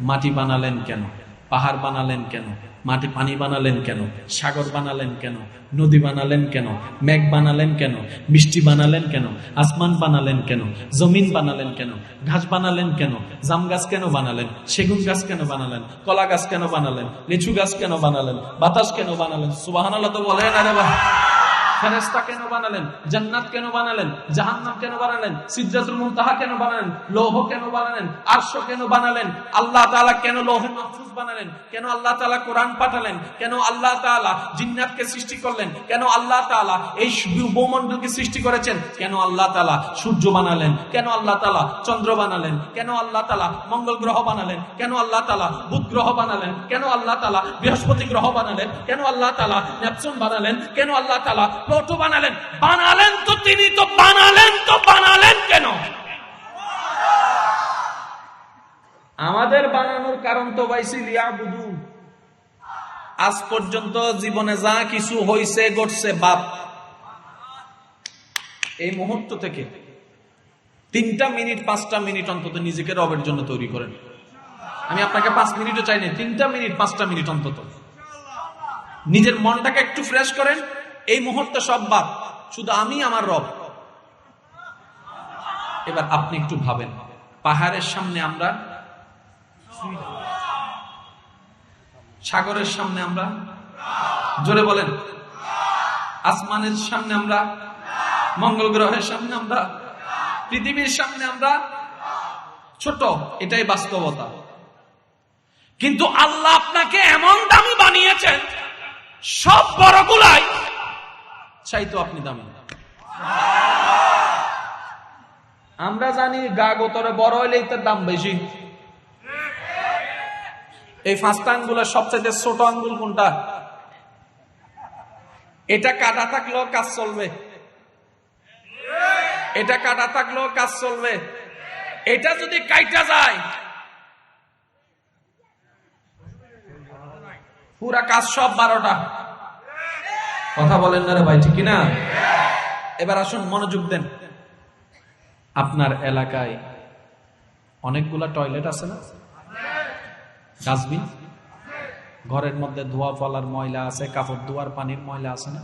মাটি বানালেন কেন পাহাড় বানালেন কেন মাটি পানি বানালেন কেন সাগর বানালেন কেন নদী বানালেন কেন মেঘ বানালেন কেন মিষ্টি বানালেন কেন আসমান বানালেন কেন জমিন বানালেন কেন ঘাস বানালেন কেন জাম গাছ কেন বানালেন সেগুন গাছ কেন বানালেন কলা গাছ কেন বানালেন লিচু গাছ কেন বানালেন বাতাস কেন বানালেন সুবাহান তো বলেন আরে ফেরেস্তা কেন বানালেন জান্নাত কেন বানালেন জাহান্নাম কেন বানালেন সিদ্ধাতুল মুনতাহা কেন বানালেন লৌহ কেন বানালেন আরশ কেন বানালেন আল্লাহ তাআলা কেন লৌহ মাহফুজ বানালেন কেন আল্লাহ তাআলা কোরআন পাঠালেন কেন আল্লাহ তাআলা জিন্নাতকে সৃষ্টি করলেন কেন আল্লাহ তাআলা এই ভূমণ্ডলকে সৃষ্টি করেছেন কেন আল্লাহ তাআলা সূর্য বানালেন কেন আল্লাহ তাআলা চন্দ্র বানালেন কেন আল্লাহ তাআলা মঙ্গল গ্রহ বানালেন কেন আল্লাহ তাআলা বুধ গ্রহ বানালেন কেন আল্লাহ তাআলা বৃহস্পতি গ্রহ বানালেন কেন আল্লাহ তাআলা নেপচুন বানালেন কেন আল্লাহ তাআলা প্লুটো বানালেন। বানালেন তো তিনি তো, বানালেন তো, বানালেন কেন? আমাদের বানানোর কারণ তো পাইছিল বুধু আজ পর্যন্ত জীবনে যা কিছু হইছে, ঘটছে, বাপ। এই মুহূর্ত থেকে তিনটা মিনিট, পাঁচটা মিনিট অন্তত নিজেকে রবের জন্য তৈরি করেন। আমি আপনাকে পাঁচ মিনিটও চাই না তিনটা মিনিট, পাঁচটা মিনিট অন্তত। নিজের মনটাকে একটু ফ্রেশ করেন। এই মুহূর্তে সব বাপ শুধু আমি আমার রব। এবার আপনি একটু ভাবেন, পাহাড়ের সামনে আমরা? সাগরের সামনে আমরা? জোরে বলেন। আসমানের সামনে আমরা? মঙ্গল গ্রহের সামনে আমরা? পৃথিবীর সামনে আমরা? ছোট, এটাই বাস্তবতা। কিন্তু আল্লাহ আপনাকে এমন দামি বানিয়েছেন, সব বড় বড়গুলাই চাইতো আপনি দামি। আমরা জানি গা গোতরে বড় হইলেই তার দাম বেশি। এই পাঁচটা আঙ্গুলের সবচেয়ে ছোট আঙ্গুল কোনটা? এটা কাটা থাকলেও কাজ চলবে। এটা কাটা থাকলেও কাজ চলবে। এটা যদি কাইটা যায়, পুরা কাজ সব বারোটা। কথা বলেন না রে ভাই, ঠিক না এবার আসুন, মনোযোগ দেন। আপনার এলাকায় অনেকগুলা টয়লেট আছে না? ডাস্টবিন? ঘরের মধ্যে ধোয়া ফলার ময়লা আছে, কাপড় ধোয়ার পানির ময়লা আছে না?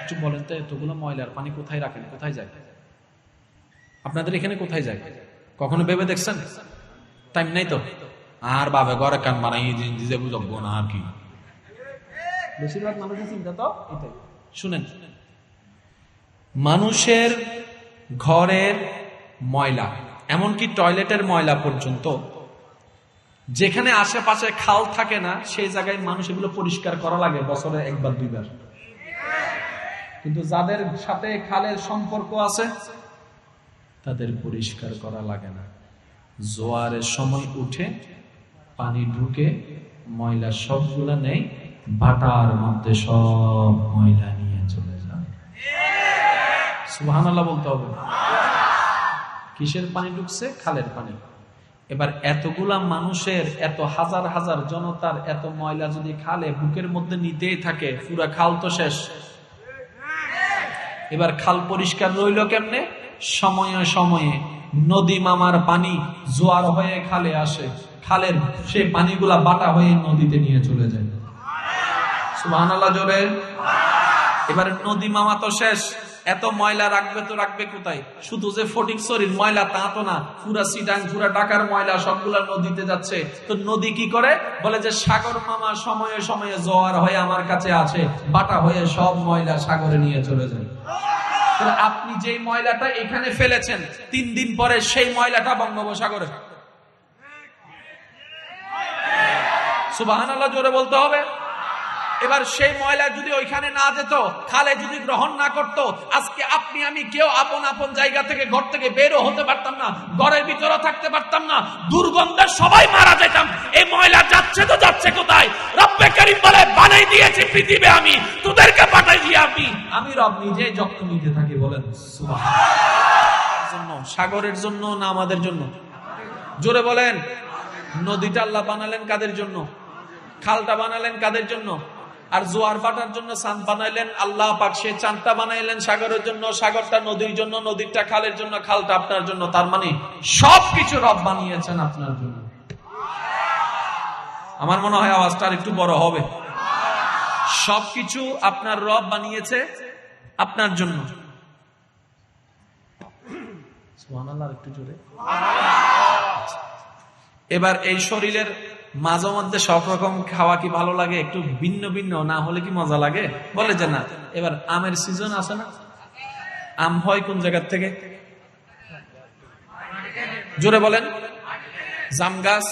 একটু বলেন তো, এতগুলো ময়লার পানি কোথায় রাখেন, কোথায় যায়? আপনাদের এখানে কোথায় যায়? কখনো ভেবে দেখছেন? টাইম নাই তো? আর বাবে ঘরে কান বানাই দিতে বুঝব না আর কি। বেশিরভাগ মানুষের চিন্তা তো এটাই। শুনেন, মানুষের ঘরের ময়লা, এমনকি টয়লেটের ময়লা পর্যন্ত, যেখানে আশেপাশে খাল থাকে না, সেই জায়গায় মানুষ এগুলো পরিষ্কার করা লাগে বছরে একবার, দুইবার। কিন্তু যাদের সাথে খালের সম্পর্ক আছে, তাদের পরিষ্কার করা লাগে না। জোয়ারের সময় উঠে পানি ঢুকে ময়লা সবগুলা নেই বাটার মধ্যে সব ময়লা নিয়ে চলে যান। সুহান বলতে হবে। কিসের পানি ঢুকছে? খালের পানি। এবার এতগুলা মানুষের, এত হাজার হাজার জনতার, এত ময়লা যদি খালে বুকের মধ্যে নিতেই থাকে, পুরা খাল তো শেষ। এবার খাল পরিষ্কার রইল কেমনে? সময়ে সময়ে নদী মামার পানি জোয়ার হয়ে খালে আসে। খালের সেই পানিগুলা বাটা হয়ে নদীতে নিয়ে চলে যায়। জোরে। এবার নদী মামা তো শেষ। এত ময়লা রাখবে তো রাখবে কোথায়? শুধু যে ফটিক শরীর, ময়লা তা তো না। পুরা সিটাং পুরা টাকার ময়লা সবগুলা নদীতে যাচ্ছে। তো নদী কি করে? বলে যে সাগর মামা সময়ে সময়ে জোয়ার হয়ে আমার কাছে আছে বাটা হয়ে সব ময়লা সাগরে নিয়ে চলে যায়। আপনি যেই ময়লাটা এখানে ফেলেছেন, তিন দিন পরে সেই ময়লাটা বঙ্গোপসাগরে। সুবাহ জোরে বলতে হবে। এবার সেই ময়লা যদি ওইখানে না যেত খালে যদি গ্রহণ না করত আজকে আপনি আমি কেউ আপন আপন জায়গা থেকে ঘর থেকে বেরও হতে পারতাম না ঘরের ভিতরে থাকতে পারতাম না দুর্গন্ধে সবাই মারা যেতাম। এই ময়লা যাচ্ছে তো যাচ্ছে কোথায়? রব্বে করিম বলে বানাই দিয়েছি পৃথিবী আমি তোদেরকে পাঠাই দিয়ে আমি। আমি রব নিজে যত্ন নিতে থাকি বলেন জন্য সাগরের জন্য না আমাদের জন্য? জোরে বলেন নদীটা আল্লাহ বানালেন কাদের জন্য? খালটা বানালেন কাদের জন্য? আর জোয়ার বাটার জন্য চাঁদ বানাইলেন, আল্লাহ পাক সে চাঁদটা বানাইলেন সাগরের জন্য, সাগরটা নদীর জন্য, নদীরটা খালের জন্য, খালটা আপনার জন্য, তার মানে সবকিছু রব বানিয়েছেন আপনার জন্য। আমার মনে হয় আওয়াজটা একটু বড় হবে। সবকিছু আপনার রব বানিয়েছে আপনার জন্য। এবার এই শরীরের মাঝে মধ্যে সব রকম খাওয়া কি ভালো লাগে? একটু ভিন্ন ভিন্ন, না হলে কি মজা লাগে? বলে যে না। এবার আমের সিজন আছে না? আম হয় কোন জায়গার থেকে? জোরে বলেন। জাম গাছ,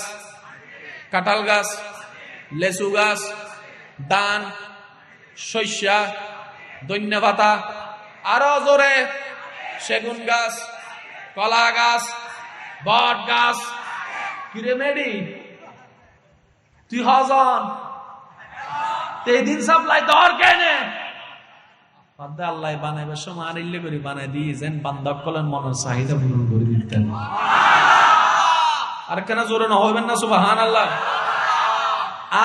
কাঁঠাল গাছ, লেচু গাছ দান শস্যা দৈন্য পাতা, আরও জোরে। সেগুন গাছ, কলা গাছ, বট গাছ। কিরে মেডি? তুই হজন এই দিন সাপ্লাই দর কেনে? আল্লাহ সময় করে বানাই দিয়ে যেন বান্ধব কলেন মনের চাহিদা পূরণ করে দিতেন। আর কেন জোরে না হইবেন না আল্লাহ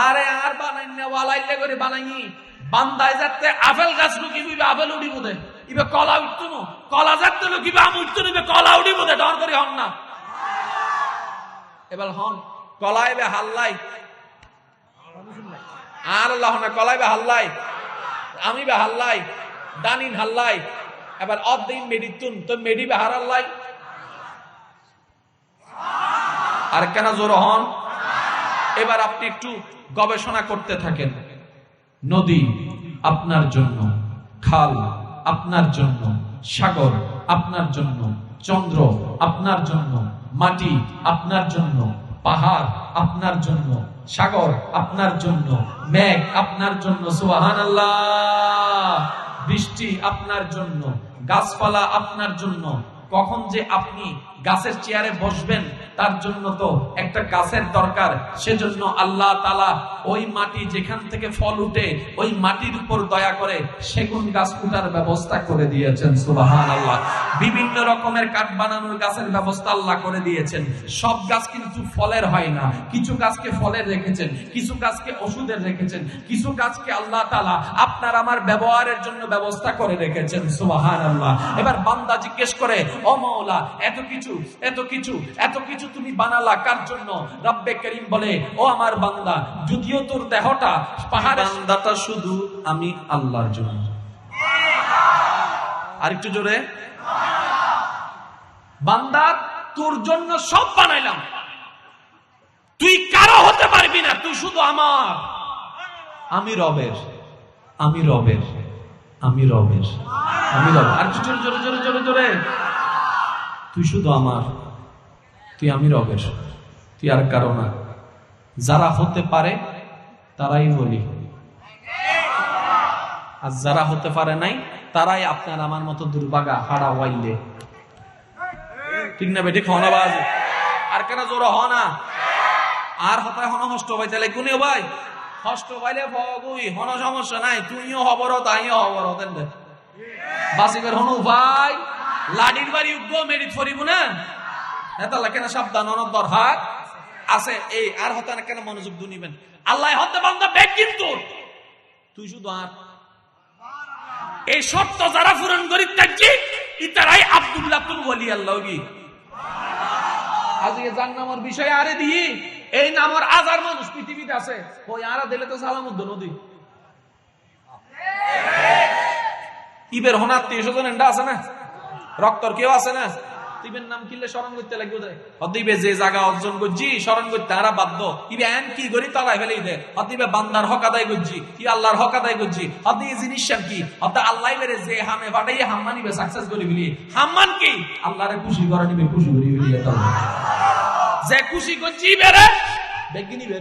আরে আর বানাই না করে বানাই। বান্দায় যাতে আপেল গাছ লুকিবি আপেল উড়িব দে। ইবে কলা উঠতো না। কলা যাতে লুকিবে আম উঠতো নিবে কলা উড়িব দে ডর করি হন না। এবার হন, কলা এবে হাল্লাই। আর আল্লাহ না, কলাই বে হাল্লাই, আমি বে হাল্লাই দানিন হাল্লাই, এবার মেডিতুন, তো মেডি বে হারাল্লাই আর কেন জোর হন? এবার আপনি একটু গবেষণা করতে থাকেন। নদী আপনার জন্য, খাল আপনার জন্য, সাগর আপনার জন্য, চন্দ্র আপনার জন্য, মাটি আপনার জন্য পাহাড় আপনার জন্য, সাগর আপনার জন্য, মেঘ আপনার জন্য সুবাহান বৃষ্টি আপনার জন্য, গাছপালা আপনার জন্য। কখন যে আপনি গাছের চেয়ারে বসবেন, তার জন্য তো একটা গাছের দরকার। সেজন্য আল্লাহ তালা ওই মাটি যেখান থেকে ফল উঠে, ওই মাটির উপর দয়া করে সেগুন গাছ উঠার ব্যবস্থা করে দিয়েছেন সুবাহান আল্লাহ বিভিন্ন রকমের কাঠ বানানোর গাছের ব্যবস্থা আল্লাহ করে দিয়েছেন। সব গাছ কিন্তু ফলের হয় না। কিছু গাছকে ফলের রেখেছেন, কিছু গাছকে ওষুধের রেখেছেন, কিছু গাছকে আল্লাহ তালা আপনার আমার ব্যবহারের জন্য ব্যবস্থা করে রেখেছেন সুবাহান আল্লাহ এবার বান্দা জিজ্ঞেস করে, ও মাওলা, এত কিছু এত কিছু এত কিছু তুমি বানালা কার জন্য? রব্বে করিম বলে ও আমার বান্দা যদিও তোর দেহটা পাহাড় বান্দাটা শুধু আমি আল্লাহর জন্য। আরেকটু জোরে। বান্দা তোর জন্য সব বানাইলাম। তুই কারও হতে পারবি না তুই শুধু আমার। আমি রবের আমি রবের আমি রবের আমি রব আর জোরে জোরে জোরে জোরে জোরে। তুই শুধু আমার, তুই আমি রবের, তুই আর কারও না। যারা হতে পারে, তারাই বলি। আর যারা হতে পারে নাই, তারাই আপনার আমার মতো দুর্ভাগা হাড়া ওয়াইলে ঠিক না বেটি খাওয়া বাজ। আর কেন জোর হ না? আর হতায় হন হষ্ট ভাই, তাহলে কোনিও ভাই। হষ্ট পাইলে ভগুই, হন সমস্যা নাই তুইও হবর তাইও হবর হতেন বাসিবের হন ভাই। লাডির বাড়ি উঠবো মেরিট ফরিব না? নেতালা কেন সাবধান অনদর আছে, এই আর হতে কেন মনোযোগ দু নিবেন? আল্লাহ হতে বান্ধব কিন্তু। তুই শুধু আর। এই শর্ত যারা পূরণ করি ইতারাই আব্দুল্লাহ বিষয় আরে দিই। এই নামর হাজার মানুষ পৃথিবীতে আছে। ওই আরা দিলে তো সালামুদ্দ নদী। ইবের হনার আত্মীয় স্বজন এন্ডা আছে না? রক্তর কেউ আছে না? ইবের নাম কিনলে স্মরণ করতে লাগবে অদিবে যে জায়গা অর্জন করছি স্মরণ করতে আরা বাধ্য। ইবে এন কি করি তলায় ফেলে দে অদিবে বান্দার হক আদায় করছি কি আল্লাহর হক আদায় করছি। অদি জিনিস কি? অত আল্লাহ বেড়ে যে হামে বাটাই হাম্মান নিবে সাকসেস করি বলি। হাম্মান কি? আল্লাহরে খুশি করে নিবে খুশি করি বলি যে খুশি করছি বেড়ে বেগি নিবে।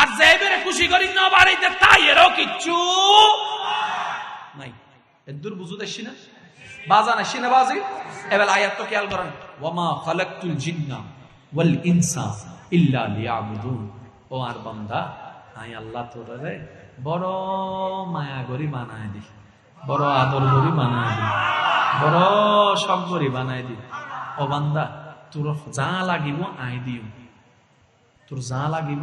আর যে বেড়ে খুশি করি না বাড়িতে তাই এরও কিচ্ছু নাই। এদুর বুঝু দেখছি না? আসছি না বাজি? এবার আয়াত তো খেয়াল করেন। ওয়ামা খালাকতুল জিন্না ওয়াল ইনসা ইল্লা লিয়াবুদুন। ও আর বান্দা আই আল্লাহ তোরে বড় মায়া গরি বানায় দি, বড় আদর গরি বানায় দি, বড় সব গরি বানায় দি। ও বান্দা, তোর যা লাগিব আই দিও। তোর যা লাগিব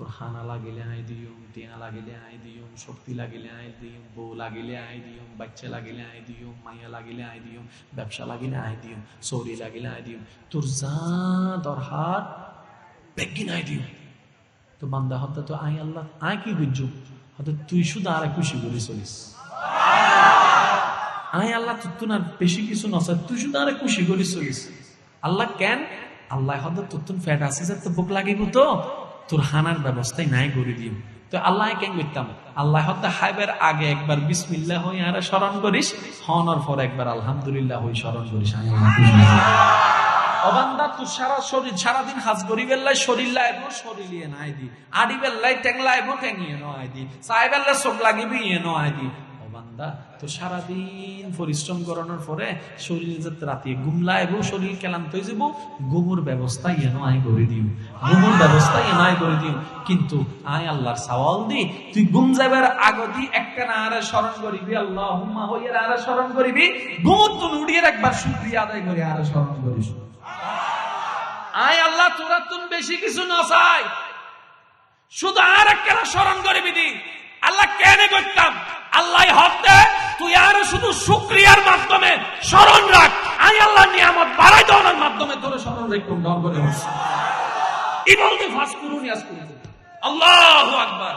তোর হানা লাগিলে আই দিও টিয়া লাগিলে আই দিও শক্তি লাগিলে আই দিও বউ লাগিলে আই দিও বাচ্চা লাগিলে আই দিও মাইয়া লাগিলে আই দিও ব্যবসা লাগিলে আই দিও চৌরি লাগিলে আই দিও তোর যা দরহার বেগি নাই দিও তো বান্দা, হতে তো আই আল্লাহ আয় কি বুঝছ হয়তো তুই শুধু আর খুশি করে চলিস। আয় আল্লাহ তো আর বেশি কিছু নসার তুই শুধু আর খুশি করে চলিস। আল্লাহ কেন? আল্লাহ হয়তো তোর ফ্যাট যে তো বুক লাগিব তো। তোর হানার ব্যবস্থাই নাই করে দিম তো আল্লাহ কেন করতাম? আল্লাহ হাইবের আগে একবার বিসমিল্লাহ হই আর স্মরণ করিস হনর পর একবার আলহামদুলিল্লাহ হই স্মরণ করিস। অবান্দা তুই সারা শরীর, সারাদিন হাজ শরীর শরীর নাই দি। ইয়ে দি। লাগিবি ইয়ে অবান্দা তো সারাদিন পরিশ্রম করানোর পরে শরীর যাতে রাতে ঘুম লাইব শরীর ক্লান্ত হয়ে যাব, ঘুমুর ব্যবস্থা ইয়ে নয় করে দিও। ঘুমুর ব্যবস্থা ইয়ে নয় করে দিও। কিন্তু আয় আল্লাহর সওয়াল দি, তুই ঘুম যাবার আগতি একটা না আরে স্মরণ করিবি আল্লাহ হুম্মা হইয়ার আরে স্মরণ করিবি ঘুমুর তুন উড়িয়ে একবার শুক্রিয়া আদায় করে আরে স্মরণ করিস। আয় আল্লাহ, তোরা তুমি বেশি কিছু না শুধু আর একটা স্মরণ করবি দি। আল্লাহ কেন করতাম? আল্লাহ হতে তুই আর শুধু শুক্রিয়ার মাধ্যমে স্মরণ রাখ। আই আল্লাহ নিয়ামত বাড়াই দেওয়ার মাধ্যমে তোর স্মরণ রাখুন ডর করে ই বলতে ফাঁস করুন আল্লাহ আকবার।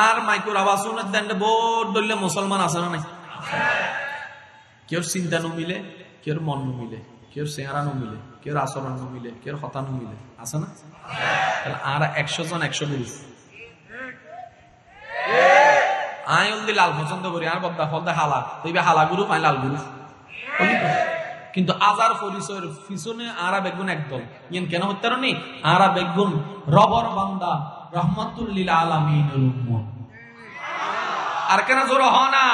আর মাইকুর শুনে দেন বোর্ড ধরলে মুসলমান আছে না নাই? কেউ চিন্তা নো মিলে কেউ মন নো মিলে কেউ চেহারা নো মিলে কেউ আচরণ নো মিলে কেউ হতা নো মিলে আছে না? তাহলে আর একশো জন একশো পুরুষ আই লাল পছন্দ করি আর হালা। হালা গুরু লাল গুরু কিন্তু আজার পরিচয়ের পিছনে আরা বেগুন একদম ইয়েন কেন হতে নি? আরা বেগুন রবর বান্দা রহমতুল্লিল উম্মত। আর কেন জোর হনা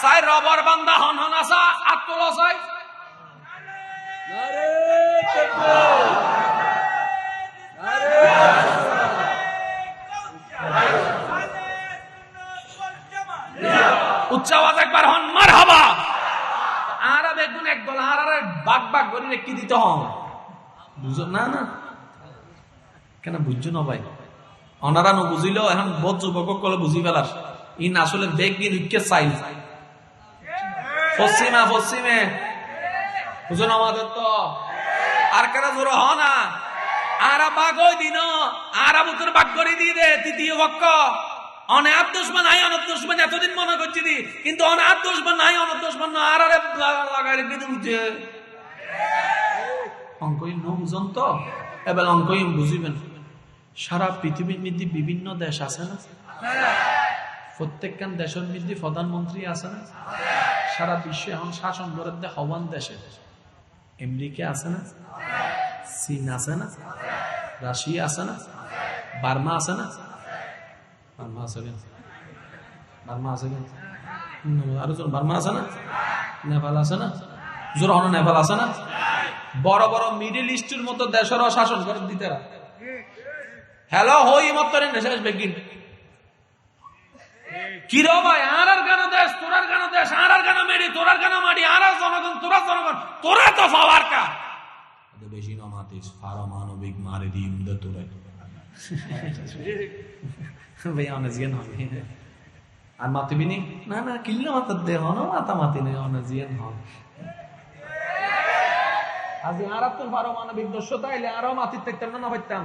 সাই রবর বান্দা হন হন আসা আত্মল সাই উচ্চ আওয়াজ একবার হন মার হাবা আর বেগুন একদল আর আর বাগ বাগ করে রেখে দিতে হন? বুঝো, না না। কেন বুঝছ না ভাই? অনারা বুঝিলেও এখন বোধ যুবক কলে বুঝি ফেলার। ইন আসলে বেগ উইকে চাই। পশ্চিমা পশ্চিমে বুঝো না আমাদের তো আর হ না আর বাঘ ওই দিন আর আবুতর বাঘ করে দিয়ে দে তৃতীয় পক্ষ এতদিন মনে দি কিন্তু নাই বুঝন সারা পৃথিবীর মধ্যে বিভিন্ন দেশ আছে না? প্রত্যেকখান দেশের মধ্যে প্রধানমন্ত্রী আছে না? সারা বিশ্বে এখন শাসন করে দে হওয়ান দেশে। আমেরিকা আছে না? চীন আছে না? রাশিয়া আছে না? বার্মা আছে না? বার্মা আছে কেন? বার্মা আছে কেন? আরও বার্মা আছে না? নেপাল আছে না? নেপাল আছে না? বড় বড় মিডিল মতো দেশেরও শাসন হ্যালো, হই বেগিন কিরো ভাই আর আর গানা দেশ? তোরার গানা দেশ? আর আর গানা মেরি? তোরার গানা মারি আর আর জনগণ তোরা জনগণ। তোরা তো পাওয়ার কা। বেশি না মাতিস পারমাণবিক মারে দিম দে তোরে। ভাই অনেক হবে আর মাতিবি নি না না কিল্লো মাতার দে হন মাতা মাতি নেই অনেক জিয়ান হন আজ আর তোর পারমাণবিক দস্যতা এলে আরও মাতির থাকতাম না না পাইতাম।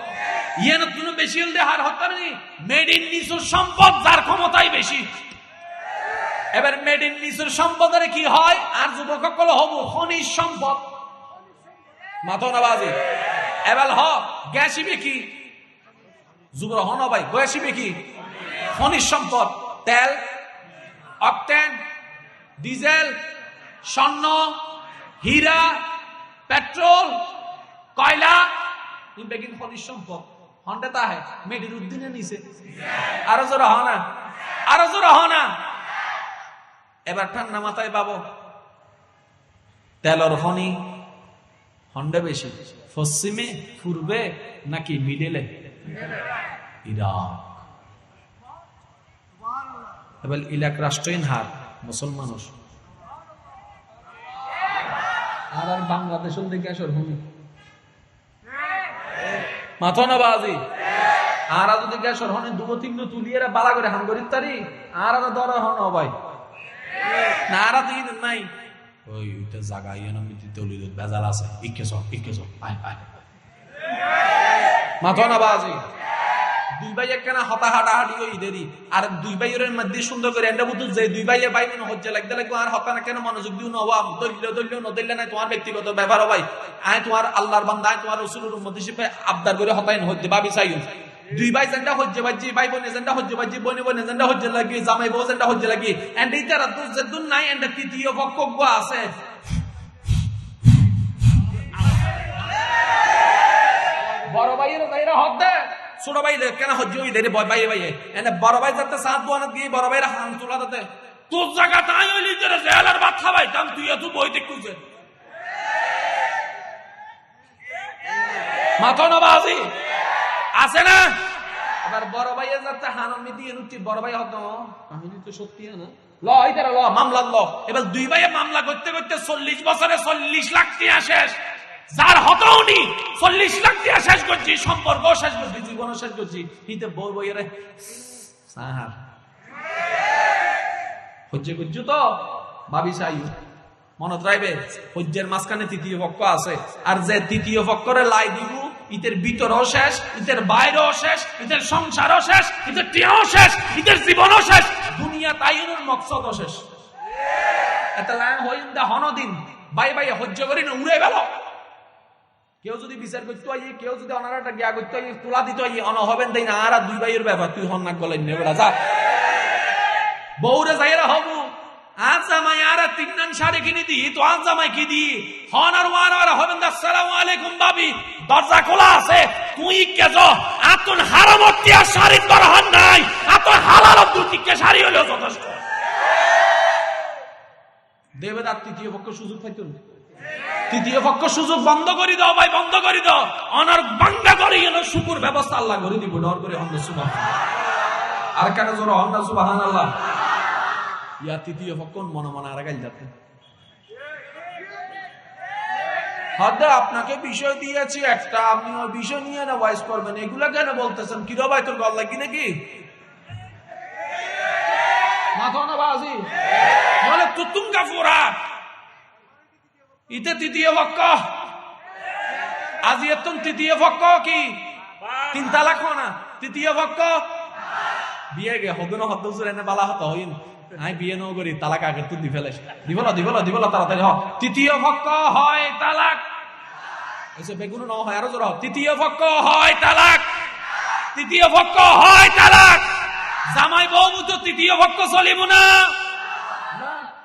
ইয়েন তুমি বেশি হলে হার নেই মেড ইন নিচুর সম্পদ যার ক্ষমতাই বেশি। এবার মেড ইন নিচুর সম্পদের কি হয়? আর যুবক সকল হব খনিজ সম্পদ। মাথো না বাজে এবার হ গ্যাসিবে কি? যুবক হ না ভাই গ্যাসিবে কি? খনিজ সম্পদ। তেল, অকটেন, ডিজেল, স্বর্ণ, হীরা, পেট্রোল, কয়লা। বেগিন খনিজ সম্পদ। হন্ডে তা মেডির উদ্দিনে নিছে। আরও জোর হ না। আরও জোর হ না। এবার ঠান্ডা মাথায় পাবো তেলর হনি হন্ডে বেশি। পশ্চিমে, পূর্বে, নাকি মিডেলে? ইরাক। এবার ইলাক রাষ্ট্রহীন হার, মুসলমান আর আর বাংলাদেশের দিকে আসর হুমি মাথা না বাজি? আর যদি গ্যাসর হনে দুবো তিনগো তুলিয়ে বালা করে হান করি তারি আর আর দর হন ভাই। না আর দিন নাই। জায়গা ইয়ে মিটি তলি বেজাল আছে। ইকেছ ইকেছ আয় আয়। মাথা না বাজি। দুই ভাই একখানা হতা হাঁটা হাঁটি ওই দেরি। আর দুই ভাইয়ের মধ্যে সুন্দর করে এন্ডা বুঝু যে দুই ভাইয়ে ভাই মনে লাগতে লাগবে আর হতা না কেন মনোযোগ দিও নবা দলিল দলিল নাই তোমার ব্যক্তিগত ব্যাপার ভাই। আয় তোমার আল্লাহর আয় তোমার রসুলের আবদার করে দুই ভাই জেন্ডা হজ্জে বাজি ভাই বোন এজেন্ডা হজ্জে বাজি বোনে বোন এজেন্ডা হজ্জে লাগি, জামাই বউ এজেন্ডা হজ্জে লাগি। এন্ড এই তারা তো যেদুন নাই, এন্ড তৃতীয় বক্তব্য আছে। বড় ভাইয়ের ভাইরা হক দে। ছোট ভাই কেন হজ্জে ওই দেরে? ভাই ভাই এন্ড বড় ভাই যাতে সাত দিয়ে বড় ভাইরা হাম তোলা দতে তোর জায়গা তাই হইলি তোর জেলার খাবাই তাম তুই এত বই মাথা নবাজি আছে না? আবার বড় ভাইয়ের যাতে হানমি দিয়ে নুটি বড় ভাই হতো। কাহিনী তো সত্যি না? ল ল মামলা ল। এবার দুই ভাইয়ে মামলা করতে করতে চল্লিশ বছরে চল্লিশ লাখ টিয়া শেষ। যার হতওনি চল্লিশ লাখ টিয়া শেষ করছি, সম্পর্ক শেষ করছি জীবন শেষ করছি। হিতে বউ বইয়ের সাহার। হজ্জে করছ তো? ভাবি চাই মনত রাখবে হজ্জের মাঝখানে তৃতীয় পক্ষ আছে। আর যে তৃতীয় পক্ষরে লাই ইতের ইতের ইতের ইতের ইতের দুনিয়া তাইনুর এটা লাইন হইন হনদিন, বাই বাই হজ্জ করি না উড়ে গেল কেউ যদি বিচার করতে হয় কেউ যদি অনারাটা গিয়া করতে হয় তোলা দিতে হয় অন হবেন তাই না? আর দুই ভাইয়ের ব্যাপার, তুই হন না গলেন নেবেলা যা। বউরে যাইরা হবু। আজ জামাই আর তিন নান শাড়ি কিনে দি তো আজ জামাই কি দি হন আর ওয়ান আর হবেন আসসালামু আলাইকুম ভাবি। দরজা খোলা আছে, তুই কেজ আতুন হারামতি আর শাড়ি দরহান নাই, আতুন হালাল দুটিকে শাড়ি হলেও যথেষ্ট। দেবে তৃতীয় পক্ষ সুযোগ পাইতো না তৃতীয় পক্ষ সুযোগ বন্ধ করে দাও, ভাই, বন্ধ করে দাও। অনার বাঙ্গা করে গেল শুকুর ব্যবস্থা আল্লাহ করে দিব, ডর করে হন্দ সুবাহ আর কাটা জোর হন্দ সুবাহান আল্লাহ ইয়া তৃতীয় পক্ষ, মনে মনে আর গাইল যাতে হদে আপনাকে বিষয় দিয়েছি একটা আপনি ওই বিষয় নিয়ে না ভয়েস করবেন। এগুলা কেন বলতেছেন? কিরো ভাই, তোর গল কি নাকি? মাথা না বাজি বলে, তুতুম কাফুরা। ইতে তৃতীয় পক্ষ। আজি এতন তৃতীয় পক্ষ কি? তিন তালাক না? তৃতীয় পক্ষ? বিয়ে গে হদন হদ এনে বালা হত হইন। আই বিয়ে ন করি তালাক আগে তুই দি ফেলেস দিবল দিবল দিবল তাড়াতাড়ি হ। তৃতীয় পক্ষ হয় তালাক। এসে বেগুন ন হয় আরও জোর তৃতীয় পক্ষ হয় তালাক। তৃতীয় পক্ষ হয় তালাক। জামাই বউ তো তৃতীয় পক্ষ চলিব না।